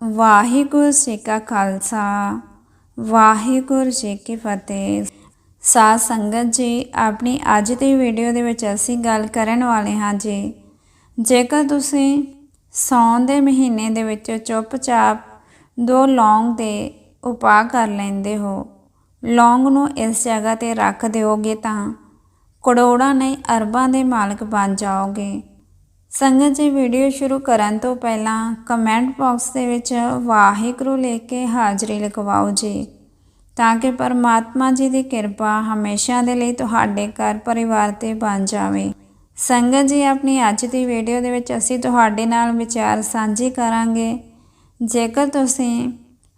ਵਾਹਿਗੁਰੂ ਜੀ ਕਾ ਖਾਲਸਾ, ਵਾਹਿਗੁਰੂ ਜੀ ਕੀ ਫਤਿਹ। ਸਾਧ ਸੰਗਤ ਜੀ, ਆਪਣੀ ਅੱਜ ਦੀ ਵੀਡੀਓ ਦੇ ਵਿੱਚ ਅਸੀਂ ਗੱਲ ਕਰਨ ਵਾਲੇ ਹਾਂ ਜੀ। ਜੇਕਰ ਤੁਸੀਂ ਸੌਣ ਦੇ ਮਹੀਨੇ ਦੇ ਵਿੱਚ ਚੁੱਪਚਾਪ ਦੋ ਲੌਂਗ ਦੇ ਉਪਾਅ ਕਰ ਲੈਂਦੇ ਹੋ, ਲੌਂਗ ਨੂੰ ਇਸ ਜਗ੍ਹਾ ਤੇ ਰੱਖ ਦਿਓਗੇ ਤਾਂ ਕਰੋੜਾਂ ਨਹੀਂ ਅਰਬਾਂ ਦੇ ਮਾਲਕ ਬਣ ਜਾਓਗੇ। ਸੰਗਤ ਜੀ ਵੀਡੀਓ ਸ਼ੁਰੂ ਕਰਨ ਤੋਂ ਪਹਿਲਾਂ ਕਮੈਂਟ ਬਾਕਸ ਦੇ ਵਿੱਚ ਵਾਹਿਗੁਰੂ ਲਿਖ ਕੇ ਹਾਜ਼ਰੀ ਲਿਖਵਾਓ ਜੀ, ਤਾਂ ਕਿ ਪਰਮਾਤਮਾ ਜੀ ਦੀ ਕਿਰਪਾ ਹਮੇਸ਼ਾ ਦੇ ਲਈ ਤੁਹਾਡੇ ਘਰ ਪਰਿਵਾਰ ਤੇ ਬਣ ਜਾਵੇ। ਸੰਗਤ ਜੀ, ਆਪਣੀ ਅੱਜ ਦੀ ਵੀਡੀਓ ਦੇ ਵਿੱਚ ਅਸੀਂ ਤੁਹਾਡੇ ਨਾਲ ਵਿਚਾਰ ਸਾਂਝੇ ਕਰਾਂਗੇ। ਜੇਕਰ ਤੁਸੀਂ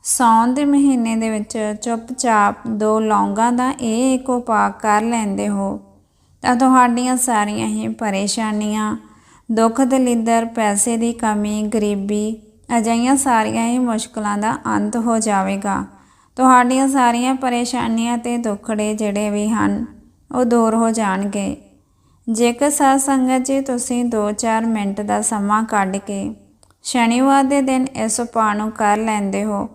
ਸੌਣ ਦੇ ਮਹੀਨੇ ਦੇ ਵਿੱਚ ਚੁੱਪਚਾਪ ਦੋ ਲੌਂਗਾਂ ਦਾ ਇਹ ਇੱਕ ਉਪਾਅ ਕਰ ਲੈਂਦੇ ਹੋ, ਤਾਂ ਤੁਹਾਡੀਆਂ ਸਾਰੀਆਂ ਹੀ ਪਰੇਸ਼ਾਨੀਆਂ ਦੁੱਖ ਦਲਿੱਦਰ ਪੈਸੇ ਦੀ ਕਮੀ, ਗਰੀਬੀ, ਅਜਿਹੀਆਂ ਸਾਰੀਆਂ ਹੀ ਮੁਸ਼ਕਲਾਂ ਦਾ ਅੰਤ ਹੋ ਜਾਵੇਗਾ। ਤੁਹਾਡੀਆਂ ਸਾਰੀਆਂ ਪਰੇਸ਼ਾਨੀਆਂ ਤੇ ਦੁੱਖੜੇ ਜਿਹੜੇ ਵੀ ਹਨ, ਉਹ ਦੂਰ ਹੋ ਜਾਣਗੇ। ਜੇਕਰ ਸਾਧ ਸੰਗਤ ਜੀ ਤੁਸੀਂ 2-4 ਮਿੰਟ ਦਾ ਸਮਾਂ ਕੱਢ ਕੇ ਸ਼ਨੀਵਾਰ ਦੇ ਦਿਨ ਇਸ ਉਪਾਅ ਨੂੰ ਕਰ ਲੈਂਦੇ ਹੋ,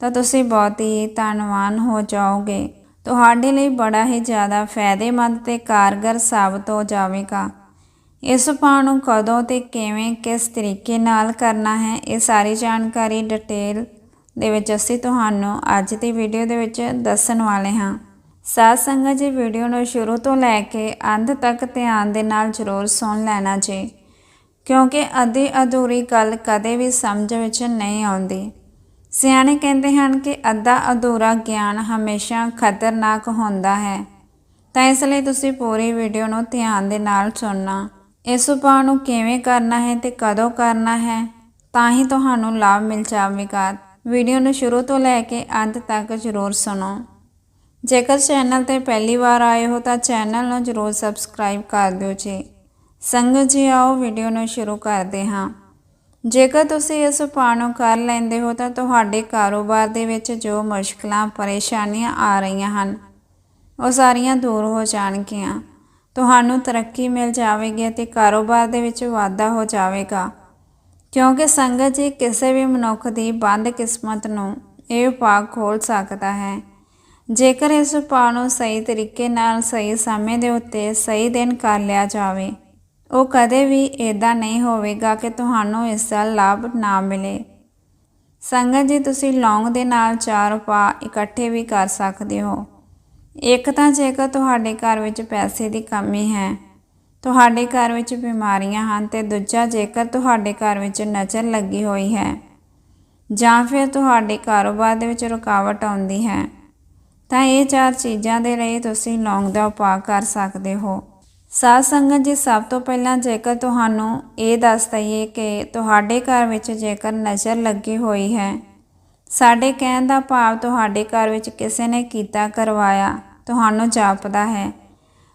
ਤਾਂ ਤੁਸੀਂ ਬਹੁਤ ਹੀ ਧੰਨਵਾਨ ਹੋ ਜਾਓਗੇ। ਤੁਹਾਡੇ ਲਈ ਬੜਾ ਹੀ ਜ਼ਿਆਦਾ ਫਾਇਦੇਮੰਦ ਤੇ ਕਾਰਗਰ ਸਾਬਤ ਹੋ ਜਾਵੇਗਾ। ਇਸ ਉਪਾਅ ਨੂੰ ਕਦੋਂ ਤੇ ਕਿਵੇਂ, ਕਿਸ ਤਰੀਕੇ ਨਾਲ ਕਰਨਾ ਹੈ, ਇਹ ਸਾਰੀ ਜਾਣਕਾਰੀ ਡਿਟੇਲ ਦੇ ਵਿੱਚ ਅਸੀਂ ਤੁਹਾਨੂੰ ਅੱਜ ਦੀ ਵੀਡੀਓ ਦੇ ਵਿੱਚ ਦੱਸਣ ਵਾਲੇ ਹਾਂ। ਸਾਧ ਸੰਗਤ ਜੀ ਵੀਡੀਓ ਨੂੰ ਸ਼ੁਰੂ ਤੋਂ ਲੈ ਕੇ ਅੰਤ ਤੱਕ ਧਿਆਨ ਦੇ ਨਾਲ ਜ਼ਰੂਰ ਸੁਣ ਲੈਣਾ ਜੀ, ਕਿਉਂਕਿ ਅੱਧੀ ਅਧੂਰੀ ਗੱਲ ਕਦੇ ਵੀ ਸਮਝ ਵਿੱਚ ਨਹੀਂ ਆਉਂਦੀ। ਸਿਆਣੇ ਕਹਿੰਦੇ ਹਨ ਕਿ ਅੱਧਾ ਅਧੂਰਾ ਗਿਆਨ ਹਮੇਸ਼ਾ ਖਤਰਨਾਕ ਹੁੰਦਾ ਹੈ। ਤਾਂ ਇਸ ਲਈ ਤੁਸੀਂ ਪੂਰੀ ਵੀਡੀਓ ਨੂੰ ਧਿਆਨ ਦੇ ਨਾਲ ਸੁਣਨਾ ਇਸ ਉਪਾਅ ਨੂੰ ਕਿਵੇਂ ਕਰਨਾ ਹੈ ਤੇ ਕਦੋਂ ਕਰਨਾ ਹੈ, ਤਾਂ ਹੀ ਤੁਹਾਨੂੰ ਲਾਭ ਮਿਲ ਜਾਵੇਗਾ। ਵੀਡੀਓ ਨੂੰ ਸ਼ੁਰੂ ਤੋਂ ਲੈ ਕੇ ਅੰਤ ਤੱਕ ਜ਼ਰੂਰ ਸੁਣੋ। ਜੇਕਰ ਚੈਨਲ ਤੇ ਪਹਿਲੀ ਵਾਰ ਆਏ ਹੋ ਤਾਂ ਚੈਨਲ ਨੂੰ ਜ਼ਰੂਰ ਸਬਸਕ੍ਰਾਈਬ ਕਰ ਦਿਓ ਜੀ। ਸੰਗਤ ਜੀ, ਆਓ ਵੀਡੀਓ ਨੂੰ ਸ਼ੁਰੂ ਕਰਦੇ ਹਾਂ। ਜੇਕਰ ਤੁਸੀਂ ਇਸ ਉਪਾਅ ਨੂੰ ਕਰ ਲੈਂਦੇ ਹੋ ਤਾਂ ਤੁਹਾਡੇ ਕਾਰੋਬਾਰ ਦੇ ਵਿੱਚ ਜੋ ਮੁਸ਼ਕਲਾਂ, ਪਰੇਸ਼ਾਨੀਆਂ ਆ ਰਹੀਆਂ ਹਨ, ਉਹ ਸਾਰੀਆਂ ਦੂਰ ਹੋ ਜਾਣਗੀਆਂ। ਤੁਹਾਨੂੰ ਤਰੱਕੀ ਮਿਲ ਜਾਵੇਗੀ ਅਤੇ ਕਾਰੋਬਾਰ ਦੇ ਵਿੱਚ ਵਾਧਾ ਹੋ ਜਾਵੇਗਾ। ਕਿਉਂਕਿ ਸੰਗਤ ਜੀ ਕਿਸੇ ਵੀ ਮਨੁੱਖ ਦੀ ਬੰਦ ਕਿਸਮਤ ਨੂੰ ਇਹ ਉਪਾਅ ਖੋਲ ਸਕਦਾ ਹੈ। ਜੇਕਰ ਇਸ ਉਪਾਅ ਨੂੰ ਸਹੀ ਤਰੀਕੇ ਨਾਲ ਸਹੀ ਸਮੇਂ ਦੇ ਉੱਤੇ ਸਹੀ ਦਿਨ ਕਰ ਲਿਆ ਜਾਵੇ, ਉਹ ਕਦੇ ਵੀ ਇਦਾਂ ਨਹੀਂ ਹੋਵੇਗਾ ਕਿ ਤੁਹਾਨੂੰ ਇਸ ਦਾ ਲਾਭ ਨਾ ਮਿਲੇ। ਸੰਗਤ ਜੀ, ਤੁਸੀਂ ਲੌਂਗ ਦੇ ਨਾਲ ਚਾਰ ਉਪਾਅ ਇਕੱਠੇ ਵੀ ਕਰ ਸਕਦੇ ਹੋ। ਇੱਕ ਤਾਂ ਜੇਕਰ ਤੁਹਾਡੇ ਘਰ ਵਿੱਚ ਪੈਸੇ ਦੀ ਕਮੀ ਹੈ, ਤੁਹਾਡੇ ਘਰ ਵਿੱਚ ਬਿਮਾਰੀਆਂ ਹਨ ਤੇ ਦੂਜਾ ਜੇਕਰ ਤੁਹਾਡੇ ਘਰ ਵਿੱਚ ਨਜ਼ਰ ਲੱਗੀ ਹੋਈ ਹੈ ਜਾਂ ਫਿਰ ਤੁਹਾਡੇ ਕਾਰੋਬਾਰ ਦੇ ਵਿੱਚ ਰੁਕਾਵਟ ਆਉਂਦੀ ਹੈ, ਤਾਂ ਇਹ ਚਾਰ ਚੀਜ਼ਾਂ ਦੇ ਲਈ ਤੁਸੀਂ ਲੌਂਗ ਦਾ ਉਪਾਅ ਕਰ ਸਕਦੇ ਹੋ। ਸਾਧ ਸੰਗਤ ਜੀ, ਸਭ ਤੋਂ ਪਹਿਲਾਂ ਜੇਕਰ ਤੁਹਾਨੂੰ ਇਹ ਦੱਸ ਦਈਏ ਕਿ ਤੁਹਾਡੇ ਘਰ ਵਿੱਚ ਜੇਕਰ ਨਜ਼ਰ ਲੱਗੀ ਹੋਈ ਹੈ ਸਾਡੇ ਕਹਿਣ ਦਾ ਭਾਵ ਤੁਹਾਡੇ ਘਰ ਵਿੱਚ ਕਿਸੇ ਨੇ ਕੀਤਾ, ਕਰਵਾਇਆ, ਤੁਹਾਨੂੰ ਜਾਪਦਾ ਹੈ।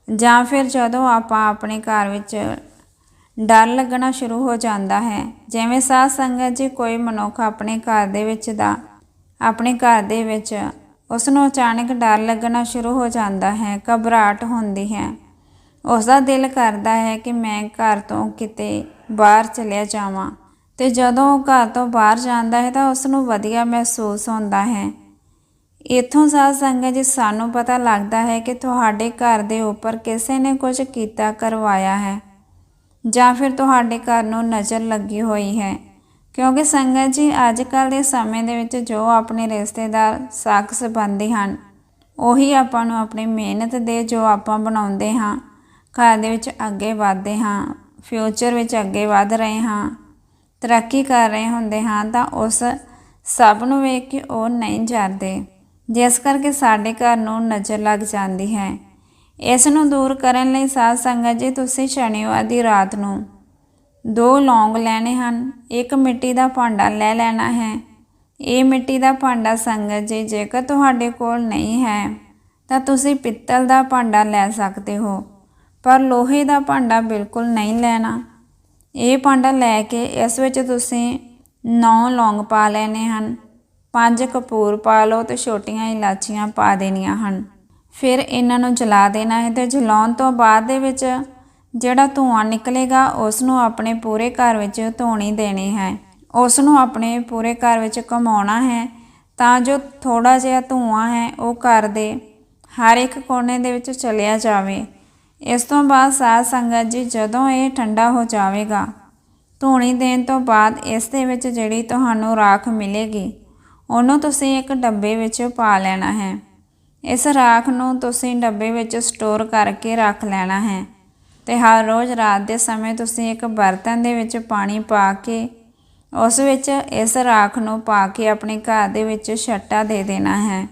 ਜਾਂ ਫਿਰ ਜਦੋਂ ਆਪਾਂ ਆਪਣੇ ਘਰ ਵਿੱਚ ਡਰ ਲੱਗਣਾ ਸ਼ੁਰੂ ਹੋ ਜਾਂਦਾ ਹੈ, ਜਿਵੇਂ ਸਾਧ ਸੰਗਤ ਜੀ ਕੋਈ ਮਨੁੱਖ ਆਪਣੇ ਘਰ ਦੇ ਵਿੱਚ ਦਾ, ਆਪਣੇ ਘਰ ਦੇ ਵਿੱਚ ਉਸ ਨੂੰ ਅਚਾਨਕ ਡਰ ਲੱਗਣਾ ਸ਼ੁਰੂ ਹੋ ਜਾਂਦਾ ਹੈ, ਘਬਰਾਹਟ ਹੁੰਦੀ ਹੈ। ਉਸ ਦਾ ਦਿਲ ਕਰਦਾ ਹੈ ਕਿ ਮੈਂ ਘਰ ਤੋਂ ਕਿਤੇ ਬਾਹਰ ਚਲਿਆ ਜਾਵਾਂ। ਤੇ ਜਦੋਂ ਉਹ ਘਰ ਤੋਂ ਬਾਹਰ ਜਾਂਦਾ ਹੈ ਤਾਂ ਉਸ ਨੂੰ ਵਧੀਆ ਮਹਿਸੂਸ ਹੁੰਦਾ ਹੈ। ਇਥੋਂ ਸਾਧ ਸੰਗਤ ਜੀ, ਸਾਨੂੰ ਪਤਾ ਲੱਗਦਾ ਹੈ ਕਿ ਤੁਹਾਡੇ ਘਰ ਦੇ ਉੱਪਰ ਕਿਸੇ ਨੇ ਕੁਝ ਕੀਤਾ, ਕਰਵਾਇਆ ਹੈ ਜਾਂ ਫਿਰ ਤੁਹਾਡੇ ਘਰ ਨੂੰ ਨਜ਼ਰ ਲੱਗੀ ਹੋਈ ਹੈ। ਕਿਉਂਕਿ ਸੰਗਤ ਜੀ ਅੱਜ ਕੱਲ ਦੇ ਸਮੇਂ ਦੇ ਵਿੱਚ ਜੋ ਆਪਣੇ ਰਿਸ਼ਤੇਦਾਰ ਸਾਖ ਸੰਬੰਧੀ ਹਨ, ਉਹੀ ਆਪਾਂ ਨੂੰ ਆਪਣੀ ਮਿਹਨਤ ਦੇ ਜੋ ਆਪਾਂ ਬਣਾਉਂਦੇ ਹਾਂ, ਘਰ ਦੇ ਵਿੱਚ ਅੱਗੇ ਵਧਦੇ ਹਾਂ ਫਿਊਚਰ ਵਿੱਚ ਅੱਗੇ ਵਧ ਰਹੇ ਹਾਂ। ਤਰੱਕੀ ਕਰ ਰਹੇ ਹੁੰਦੇ ਹਾਂ ਤਾਂ ਉਸ ਸਭ ਨੂੰ ਵੇਖ ਕੇ ਉਹ ਨਹੀਂ ਜਾਂਦੇ ਜਿਸ ਕਰਕੇ ਸਾਡੇ ਘਰ ਨੂੰ ਨਜ਼ਰ ਲੱਗ ਜਾਂਦੀ ਹੈ। ਇਸ ਨੂੰ ਦੂਰ ਕਰਨ ਲਈ ਸਾਧ ਸੰਗਤ ਜੀ, ਤੁਸੀਂ ਸ਼ਨੀਵਾਰ ਦੀ ਰਾਤ ਨੂੰ ਦੋ ਲੌਂਗ ਲੈਣੇ ਹਨ। ਇੱਕ ਮਿੱਟੀ ਦਾ ਭਾਂਡਾ ਲੈ ਲੈਣਾ ਹੈ। ਇਹ ਮਿੱਟੀ ਦਾ ਭਾਂਡਾ ਸੰਗਤ ਜੀ, ਜੇਕਰ ਤੁਹਾਡੇ ਕੋਲ ਨਹੀਂ ਹੈ, ਤਾਂ ਤੁਸੀਂ ਪਿੱਤਲ ਦਾ ਭਾਂਡਾ ਲੈ ਸਕਦੇ ਹੋ। ਪਰ ਲੋਹੇ ਦਾ ਭਾਂਡਾ ਬਿਲਕੁਲ ਨਹੀਂ ਲੈਣਾ। ਇਹ ਭਾਂਡਾ ਲੈ ਕੇ ਇਸ ਵਿੱਚ ਤੁਸੀਂ 9 ਲੌਂਗ ਪਾ ਲੈਣੇ ਹਨ, ਪੰਜ ਕਪੂਰ ਪਾ ਲਓ ਤੇ ਛੋਟੀਆਂ ਇਲਾਚੀਆਂ ਪਾ ਦੇਣੀਆਂ ਹਨ। ਫਿਰ ਇਹਨਾਂ ਨੂੰ ਜਲਾ ਦੇਣਾ ਹੈ ਤੇ ਜਲਾਉਣ ਤੋਂ ਬਾਅਦ ਦੇ ਵਿੱਚ ਜਿਹੜਾ ਧੂਆਂ ਨਿਕਲੇਗਾ ਉਸ ਨੂੰ ਆਪਣੇ ਪੂਰੇ ਘਰ ਵਿੱਚ ਧੋਣੀ ਦੇਣੀ ਹੈ। ਉਸ ਨੂੰ ਆਪਣੇ ਪੂਰੇ ਘਰ ਵਿੱਚ ਘੁਮਾਉਣਾ ਹੈ ਤਾਂ ਜੋ ਥੋੜਾ ਜਿਹਾ ਧੂਆਂ ਹੈ, ਉਹ ਘਰ ਦੇ ਹਰ ਇੱਕ ਕੋਨੇ ਦੇ ਵਿੱਚ ਚਲਿਆ ਜਾਵੇ। ਇਸ ਤੋਂ ਬਾਅਦ ਸਾਧ ਸੰਗਤ ਜੀ, ਜਦੋਂ ਇਹ ਠੰਡਾ ਹੋ ਜਾਵੇਗਾ, ਧੂਣੀ ਦੇਣ ਤੋਂ ਬਾਅਦ ਇਸ ਦੇ ਵਿੱਚ ਜਿਹੜੀ ਤੁਹਾਨੂੰ ਰਾਖ ਮਿਲੇਗੀ, ਉਹਨੂੰ ਤੁਸੀਂ ਇੱਕ ਡੱਬੇ ਵਿੱਚ ਪਾ ਲੈਣਾ ਹੈ। ਇਸ ਰਾਖ ਨੂੰ ਤੁਸੀਂ ਡੱਬੇ ਵਿੱਚ ਸਟੋਰ ਕਰਕੇ ਰੱਖ ਲੈਣਾ ਹੈ ਤੇ ਹਰ ਰੋਜ਼ ਰਾਤ ਦੇ ਸਮੇਂ ਤੁਸੀਂ ਇੱਕ ਬਰਤਨ ਦੇ ਵਿੱਚ ਪਾਣੀ ਪਾ ਕੇ, ਉਸ ਵਿੱਚ ਇਸ ਰਾਖ ਨੂੰ ਪਾ ਕੇ ਆਪਣੇ ਘਰ ਦੇ ਵਿੱਚ ਛੱਟਾ ਦੇ ਦੇਣਾ ਹੈ।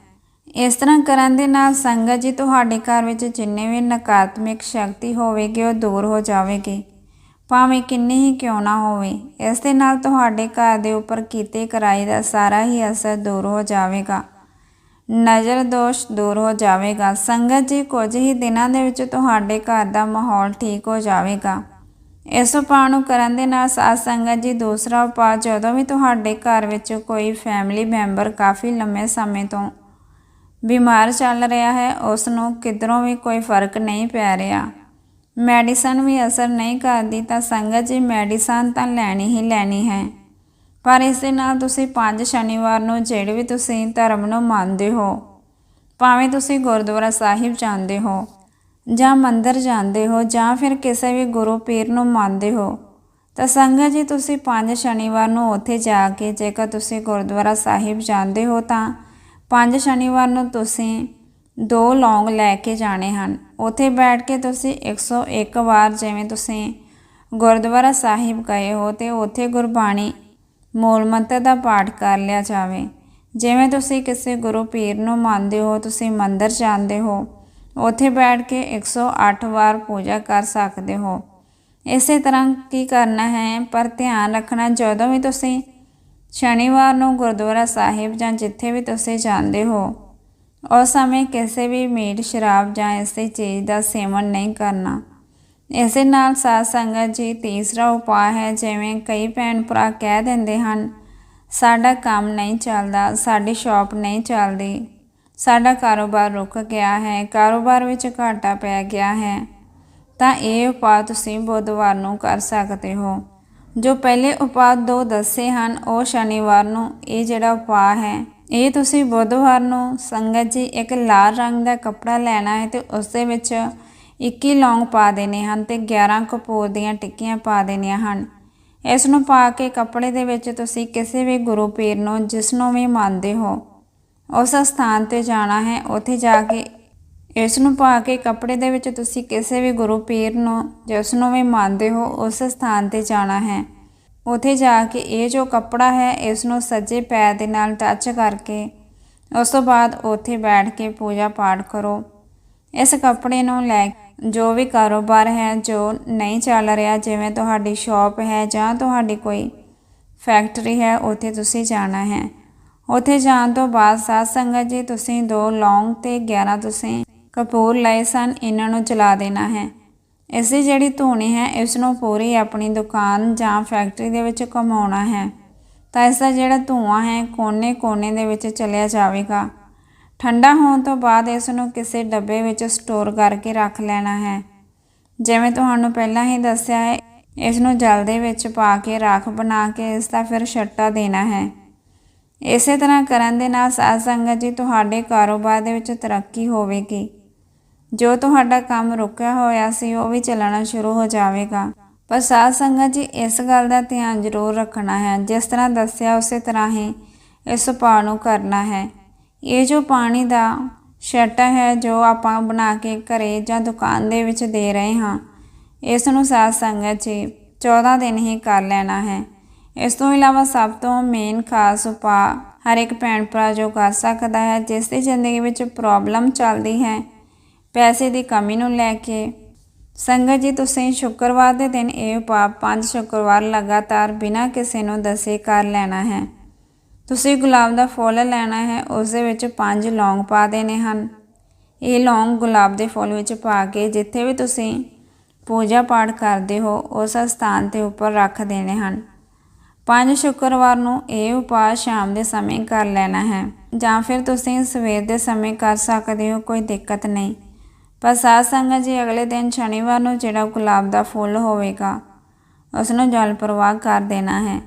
ਇਸ ਤਰ੍ਹਾਂ ਕਰਨ ਦੇ ਨਾਲ ਸੰਗਤ ਜੀ ਤੁਹਾਡੇ ਘਰ ਵਿੱਚ ਜਿੰਨੇ ਵੀ ਨਕਾਰਾਤਮਕ ਸ਼ਕਤੀ ਹੋਵੇਗੀ, ਉਹ ਦੂਰ ਹੋ ਜਾਵੇਗੀ। ਭਾਵੇਂ ਕਿੰਨੀ ਹੀ ਕਿਉਂ ਨਾ ਹੋਵੇ, ਇਸ ਦੇ ਨਾਲ ਤੁਹਾਡੇ ਘਰ ਦੇ ਉੱਪਰ ਕੀਤੇ ਕਰਾਈ ਦਾ ਸਾਰਾ ਹੀ ਅਸਰ ਦੂਰ ਹੋ ਜਾਵੇਗਾ। ਨਜ਼ਰ ਦੋਸ਼ ਦੂਰ ਹੋ ਜਾਵੇਗਾ। ਸੰਗਤ ਜੀ, ਕੁਝ ਹੀ ਦਿਨਾਂ ਦੇ ਵਿੱਚ ਤੁਹਾਡੇ ਘਰ ਦਾ ਮਾਹੌਲ ਠੀਕ ਹੋ ਜਾਵੇਗਾ। ਇਸ ਉਪਾਅ ਨੂੰ ਕਰਨ ਦੇ ਨਾਲ ਸਾਧ ਸੰਗਤ ਜੀ, ਦੂਸਰਾ ਉਪਾਅ ਜਦੋਂ ਵੀ ਤੁਹਾਡੇ ਘਰ ਵਿੱਚ ਕੋਈ ਫੈਮਿਲੀ ਮੈਂਬਰ ਕਾਫੀ ਲੰਮੇ ਸਮੇਂ ਤੋਂ ਬਿਮਾਰ ਚੱਲ ਰਿਹਾ ਹੈ ਉਸ ਨੂੰ ਕਿਧਰੋਂ ਵੀ ਕੋਈ ਫ਼ਰਕ ਨਹੀਂ ਪੈ ਰਿਹਾ। ਮੈਡੀਸਨ ਵੀ ਅਸਰ ਨਹੀਂ ਕਰਦੀ ਤਾਂ ਸੰਗਤ ਜੀ ਮੈਡੀਸਨ ਤਾਂ ਲੈਣੀ ਹੀ ਲੈਣੀ ਹੈ। ਪਰ ਇਸ ਦੇ ਨਾਲ ਤੁਸੀਂ ਪੰਜ ਸ਼ਨੀਵਾਰ ਨੂੰ ਜਿਹੜੇ ਵੀ ਤੁਸੀਂ ਧਰਮ ਨੂੰ ਮੰਨਦੇ ਹੋ, ਭਾਵੇਂ ਤੁਸੀਂ ਗੁਰਦੁਆਰਾ ਸਾਹਿਬ ਜਾਂਦੇ ਹੋ ਜਾਂ ਮੰਦਰ ਜਾਂਦੇ ਹੋ ਜਾਂ ਫਿਰ ਕਿਸੇ ਵੀ ਗੁਰੂ ਪੀਰ ਨੂੰ ਮੰਨਦੇ ਹੋ, ਤਾਂ ਸੰਗਤ ਜੀ ਤੁਸੀਂ ਪੰਜ ਸ਼ਨੀਵਾਰ ਨੂੰ ਉੱਥੇ ਜਾ ਕੇ ਜੇਕਰ ਤੁਸੀਂ ਗੁਰਦੁਆਰਾ ਸਾਹਿਬ ਜਾਂਦੇ ਹੋ ਤਾਂ ਪੰਜ ਸ਼ਨੀਵਾਰ ਨੂੰ ਤੁਸੀਂ ਦੋ ਲੌਂਗ ਲੈ ਕੇ ਜਾਣੇ ਹਨ। ਉੱਥੇ ਬੈਠ ਕੇ ਤੁਸੀਂ 101 ਵਾਰ ਜਿਵੇਂ ਤੁਸੀਂ ਗੁਰਦੁਆਰਾ ਸਾਹਿਬ ਗਏ ਹੋ ਤੇ ਉੱਥੇ ਗੁਰਬਾਣੀ ਮੂਲ ਮੰਤਰ ਦਾ ਪਾਠ ਕਰ ਲਿਆ ਜਾਵੇ। ਜਿਵੇਂ ਤੁਸੀਂ ਕਿਸੇ ਗੁਰੂ ਪੀਰ ਨੂੰ ਮੰਨਦੇ ਹੋ, ਤੁਸੀਂ ਮੰਦਰ ਜਾਂਦੇ ਹੋ, ਉੱਥੇ ਬੈਠ ਕੇ 108 ਵਾਰ ਪੂਜਾ ਕਰ ਸਕਦੇ ਹੋ। ਇਸੇ ਤਰ੍ਹਾਂ ਕੀ ਕਰਨਾ ਹੈ, ਪਰ ਧਿਆਨ ਰੱਖਣਾ ਜਦੋਂ ਵੀ ਤੁਸੀਂ ਸ਼ਨੀਵਾਰ ਨੂੰ ਗੁਰਦੁਆਰਾ ਸਾਹਿਬ ਜਾਂ ਜਿੱਥੇ ਵੀ ਤੁਸੀਂ ਜਾਂਦੇ ਹੋ, ਉਸ ਸਮੇਂ ਕਿਸੇ ਵੀ ਮੀਟ, ਸ਼ਰਾਬ ਜਾਂ ਇਸੇ ਚੀਜ਼ ਦਾ ਸੇਵਨ ਨਹੀਂ ਕਰਨਾ। ਇਸੇ ਨਾਲ ਸਾਧ ਸੰਗਤ ਜੀ ਤੀਸਰਾ ਉਪਾਅ ਹੈ, ਜਿਵੇਂ ਕਈ ਭੈਣ ਭਰਾ ਕਹਿ ਦਿੰਦੇ ਹਨ, ਸਾਡਾ ਕੰਮ ਨਹੀਂ ਚੱਲਦਾ, ਸਾਡੀ ਸ਼ਾਪ ਨਹੀਂ ਚੱਲਦੀ। ਸਾਡਾ ਕਾਰੋਬਾਰ ਰੁਕ ਗਿਆ ਹੈ, ਕਾਰੋਬਾਰ ਵਿੱਚ ਘਾਟਾ ਪੈ ਗਿਆ ਹੈ। ਤਾਂ ਇਹ ਉਪਾਅ ਤੁਸੀਂ ਬੁੱਧਵਾਰ ਨੂੰ ਕਰ ਸਕਦੇ ਹੋ। ਜੋ ਪਹਿਲੇ ਉਪਾਅ ਦੋ ਦੱਸੇ ਹਨ, ਉਹ ਸ਼ਨੀਵਾਰ ਨੂੰ। ਇਹ ਜਿਹੜਾ ਉਪਾਅ ਹੈ, ਇਹ ਤੁਸੀਂ ਬੁੱਧਵਾਰ ਨੂੰ ਸੰਗਤ ਜੀ ਇੱਕ ਲਾਲ ਰੰਗ ਦਾ ਕੱਪੜਾ ਲੈਣਾ ਹੈ ਤੇ ਉਸ ਦੇ ਵਿੱਚ 21 ਲੌਂਗ ਪਾ ਦੇਣੇ ਹਨ ਤੇ 11 ਕਪੂਰ ਦੀਆਂ ਟਿੱਕੀਆਂ ਪਾ ਦੇਣੀਆਂ ਹਨ। ਇਸ ਨੂੰ ਪਾ ਕੇ ਕੱਪੜੇ ਦੇ ਵਿੱਚ ਤੁਸੀਂ ਕਿਸੇ ਵੀ ਗੁਰੂ ਪੀਰ ਨੂੰ, ਜਿਸ ਨੂੰ ਵੀ ਮੰਨਦੇ ਹੋ, ਉਸ ਸਥਾਨ ਤੇ ਜਾਣਾ ਹੈ। ਉੱਥੇ ਜਾ ਕੇ ਇਸ ਨੂੰ ਪਾ ਕੇ ਕੱਪੜੇ ਦੇ ਵਿੱਚ ਤੁਸੀਂ ਕਿਸੇ ਵੀ ਗੁਰੂ ਪੀਰ ਨੂੰ ਜਿਸ ਨੂੰ ਵੀ ਮੰਨਦੇ ਹੋ, ਉਸ ਸਥਾਨ ਤੇ ਜਾਣਾ ਹੈ। ਉੱਥੇ ਜਾ ਕੇ ਇਹ ਜੋ ਕੱਪੜਾ ਹੈ, ਇਸ ਨੂੰ ਸੱਜੇ ਪੈਰ ਦੇ ਨਾਲ ਟੱਚ ਕਰਕੇ, ਉਸ ਤੋਂ ਬਾਅਦ ਉੱਥੇ ਬੈਠ ਕੇ ਪੂਜਾ ਪਾਠ ਕਰੋ। ਇਸ ਕੱਪੜੇ ਨੂੰ ਲੈ ਜੋ ਵੀ ਕਾਰੋਬਾਰ ਹੈ, ਜੋ ਨਹੀਂ ਚੱਲ ਰਿਹਾ, ਜਿਵੇਂ ਤੁਹਾਡੀ ਸ਼ਾਪ ਹੈ ਜਾਂ ਤੁਹਾਡੀ ਕੋਈ ਫੈਕਟਰੀ ਹੈ, ਉੱਥੇ ਤੁਸੀਂ ਜਾਣਾ ਹੈ। ਉੱਥੇ ਜਾਣ ਤੋਂ ਬਾਅਦ ਸਾਧ ਸੰਗਤ ਜੀ, ਤੁਸੀਂ ਦੋ ਲੌਂਗ ਤੇ 11 ਤੁਸੀਂ ਕਪੂਰ ਲਏ ਸਨ, ਇਹਨਾਂ ਨੂੰ ਜਲਾ ਦੇਣਾ ਹੈ। ਇਸ ਦੀ ਜਿਹੜੀ ਧੂਣੀ ਹੈ, ਇਸ ਨੂੰ ਪੂਰੀ ਆਪਣੀ ਦੁਕਾਨ ਜਾਂ ਫੈਕਟਰੀ ਦੇ ਵਿੱਚ ਘਮਾਉਣਾ ਹੈ। ਤਾਂ ਇਸ ਦਾ ਜਿਹੜਾ ਧੂਆਂ ਹੈ, ਕੋਨੇ-ਕੋਨੇ ਦੇ ਵਿੱਚ ਚਲਿਆ ਜਾਵੇਗਾ। ਠੰਡਾ ਹੋਣ ਤੋਂ ਬਾਅਦ ਇਸ ਨੂੰ ਕਿਸੇ ਡੱਬੇ ਵਿੱਚ ਸਟੋਰ ਕਰਕੇ ਰੱਖ ਲੈਣਾ ਹੈ। ਜਿਵੇਂ ਤੁਹਾਨੂੰ ਪਹਿਲਾਂ ਹੀ ਦੱਸਿਆ ਹੈ, ਇਸ ਨੂੰ ਜਲ ਦੇ ਵਿੱਚ ਪਾ ਕੇ ਰਾਖ ਬਣਾ ਕੇ ਇਸ ਦਾ ਫਿਰ ਛੱਟਾ ਦੇਣਾ ਹੈ। ਇਸੇ ਤਰ੍ਹਾਂ ਕਰਨ ਦੇ ਨਾਲ ਸਾਧ ਸੰਗਤ ਜੀ, ਤੁਹਾਡੇ ਕਾਰੋਬਾਰ ਦੇ ਵਿੱਚ ਤਰੱਕੀ ਹੋਵੇਗੀ। ਜੋ ਤੁਹਾਡਾ ਕੰਮ ਰੁਕਿਆ ਹੋਇਆ ਸੀ, ਉਹ ਵੀ ਚੱਲਣਾ ਸ਼ੁਰੂ ਹੋ ਜਾਵੇਗਾ। ਪਰ ਸਾਧ ਸੰਗਤ ਜੀ, ਇਸ ਗੱਲ ਦਾ ਧਿਆਨ ਜ਼ਰੂਰ ਰੱਖਣਾ ਹੈ। ਜਿਸ ਤਰ੍ਹਾਂ ਦੱਸਿਆ, ਉਸੇ ਤਰ੍ਹਾਂ ਹੀ ਇਸ ਉਪਾਅ ਨੂੰ ਕਰਨਾ ਹੈ। ਇਹ ਜੋ ਪਾਣੀ ਦਾ ਛੱਟਾ ਹੈ, ਜੋ ਆਪਾਂ ਬਣਾ ਕੇ ਘਰੇ ਜਾਂ ਦੁਕਾਨ ਦੇ ਵਿੱਚ ਦੇ ਰਹੇ ਹਾਂ, ਇਸ ਨੂੰ ਸਾਧ ਸੰਗਤ ਜੀ 14 ਦਿਨ ਹੀ ਕਰ ਲੈਣਾ ਹੈ। ਇਸ ਤੋਂ ਇਲਾਵਾ ਸਭ ਤੋਂ ਮੇਨ ਖਾਸ ਉਪਾਅ ਹਰ ਇੱਕ ਭੈਣ ਭਰਾ ਜੋ ਕਰ ਸਕਦਾ ਹੈ, ਜਿਸ ਦੀ ਜ਼ਿੰਦਗੀ ਵਿੱਚ ਪ੍ਰੋਬਲਮ ਚੱਲਦੀ ਹੈ ਪੈਸੇ ਦੀ ਕਮੀ ਨੂੰ ਲੈ ਕੇ। ਸੰਗਤ ਜੀ, ਤੁਸੀਂ ਸ਼ੁੱਕਰਵਾਰ ਦੇ ਦਿਨ ਇਹ ਉਪਾਅ ਪੰਜ ਸ਼ੁੱਕਰਵਾਰ ਲਗਾਤਾਰ ਬਿਨਾਂ ਕਿਸੇ ਨੂੰ ਦੱਸੇ ਕਰ ਲੈਣਾ ਹੈ। ਤੁਸੀਂ ਗੁਲਾਬ ਦਾ ਫੁੱਲ ਲੈਣਾ ਹੈ, ਉਸ ਦੇ ਵਿੱਚ ਪੰਜ ਲੌਂਗ ਪਾ ਦੇਣੇ ਹਨ। ਇਹ ਲੌਂਗ ਗੁਲਾਬ ਦੇ ਫੁੱਲ ਵਿੱਚ ਪਾ ਕੇ ਜਿੱਥੇ ਵੀ ਤੁਸੀਂ ਪੂਜਾ ਪਾਠ ਕਰਦੇ ਹੋ, ਉਸ ਸਥਾਨ ਤੇ ਉੱਪਰ ਰੱਖ ਦੇਣੇ ਹਨ। ਪੰਜ ਸ਼ੁੱਕਰਵਾਰ ਨੂੰ ਇਹ ਉਪਾਅ ਸ਼ਾਮ ਦੇ ਸਮੇਂ ਕਰ ਲੈਣਾ ਹੈ, ਜਾਂ ਫਿਰ ਤੁਸੀਂ ਸਵੇਰ ਦੇ ਸਮੇਂ ਕਰ ਸਕਦੇ ਹੋ, ਕੋਈ ਦਿੱਕਤ ਨਹੀਂ। ਪਰ ਸਾਧ ਸੰਗਤ ਜੀ, ਅਗਲੇ ਦਿਨ ਸ਼ਨੀਵਾਰ ਨੂੰ ਜਿਹੜਾ ਗੁਲਾਬ ਦਾ ਫੁੱਲ ਹੋਵੇਗਾ ਉਸ ਨੂੰ ਜਲ ਪ੍ਰਵਾਹ ਕਰ ਦੇਣਾ ਹੈ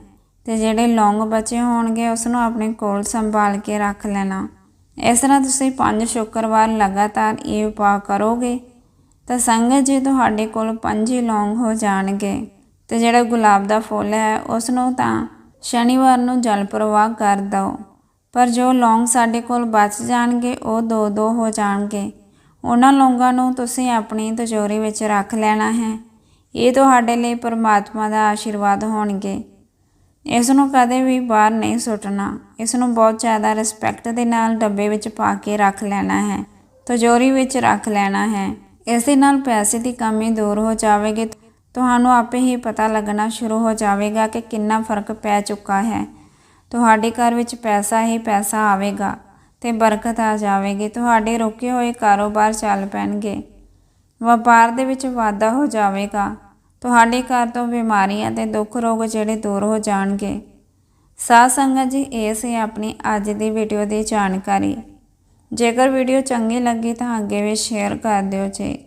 ਤੇ ਜਿਹੜੇ ਲੌਂਗ ਬਚੇ ਹੋਣਗੇ ਉਸ ਨੂੰ ਆਪਣੇ ਕੋਲ ਸੰਭਾਲ ਕੇ ਰੱਖ ਲੈਣਾ। ਇਸ ਤਰ੍ਹਾਂ ਤੁਸੀਂ ਪੰਜ ਸ਼ੁੱਕਰਵਾਰ ਲਗਾਤਾਰ ਇਹ ਉਪਾਅ ਕਰੋਗੇ, ਤਾਂ ਸੰਗਤ ਜੀ ਤੁਹਾਡੇ ਕੋਲ ਪੰਜ ਹੀ ਲੌਂਗ ਹੋ ਜਾਣਗੇ ਤੇ ਜਿਹੜਾ ਗੁਲਾਬ ਦਾ ਫੁੱਲ ਹੈ ਉਸ ਨੂੰ ਤਾਂ ਸ਼ਨੀਵਾਰ ਨੂੰ ਜਲ ਪ੍ਰਵਾਹ ਕਰ ਦਿਓ। ਪਰ ਜੋ ਲੌਂਗ ਸਾਡੇ ਕੋਲ ਬਚ ਜਾਣਗੇ, ਉਹ ਦੋ ਦੋ ਹੋ ਜਾਣਗੇ। ਉਹਨਾਂ ਲੌਂਗਾਂ ਨੂੰ ਤੁਸੀਂ ਆਪਣੀ ਤਜੋਰੀ ਵਿੱਚ ਰੱਖ ਲੈਣਾ ਹੈ। ਇਹ ਤੁਹਾਡੇ ਲਈ ਪਰਮਾਤਮਾ ਦਾ ਆਸ਼ੀਰਵਾਦ ਹੋਣਗੇ। ਇਸ ਨੂੰ ਕਦੇ ਵੀ ਬਾਹਰ ਨਹੀਂ ਸੁੱਟਣਾ। ਇਸ ਨੂੰ ਬਹੁਤ ਜ਼ਿਆਦਾ ਰਿਸਪੈਕਟ ਦੇ ਨਾਲ ਡੱਬੇ ਵਿੱਚ ਪਾ ਕੇ ਰੱਖ ਲੈਣਾ ਹੈ। ਤਜੋਰੀ ਵਿੱਚ ਰੱਖ ਲੈਣਾ ਹੈ। ਇਸ ਦੇ ਨਾਲ ਪੈਸੇ ਦੀ ਕਮੀ ਦੂਰ ਹੋ ਜਾਵੇਗੀ। ਤੁਹਾਨੂੰ ਆਪੇ ਹੀ ਪਤਾ ਲੱਗਣਾ ਸ਼ੁਰੂ ਹੋ ਜਾਵੇਗਾ ਕਿ ਕਿੰਨਾ ਫ਼ਰਕ ਪੈ ਚੁੱਕਾ ਹੈ। ਤੁਹਾਡੇ ਘਰ ਵਿੱਚ ਪੈਸਾ ਹੀ ਪੈਸਾ ਆਵੇਗਾ। ਤੇ ਬਰਕਤ ਆ ਜਾਵੇਗੀ। ਤੁਹਾਡੇ ਰੁਕੇ ਹੋਏ ਕਾਰੋਬਾਰ ਚੱਲ ਪੈਣਗੇ। ਵਪਾਰ ਦੇ ਵਿੱਚ ਵਾਧਾ ਹੋ ਜਾਵੇਗਾ। ਤੁਹਾਡੇ ਘਰ ਤੋਂ ਬਿਮਾਰੀਆਂ ਤੇ ਦੁੱਖ ਰੋਗ ਜਿਹੜੇ ਦੂਰ ਹੋ ਜਾਣਗੇ। ਸਾਧ ਸੰਗਤ ਜੀ ਇਹ ਸੀ ਆਪਣੀ ਅੱਜ ਦੀ ਵੀਡੀਓ ਦੀ ਜਾਣਕਾਰੀ। ਜੇਕਰ ਵੀਡੀਓ ਚੰਗੀ ਲੱਗੀ ਤਾਂ ਅੱਗੇ ਵੀ ਸ਼ੇਅਰ ਕਰ ਦਿਓ ਜੀ।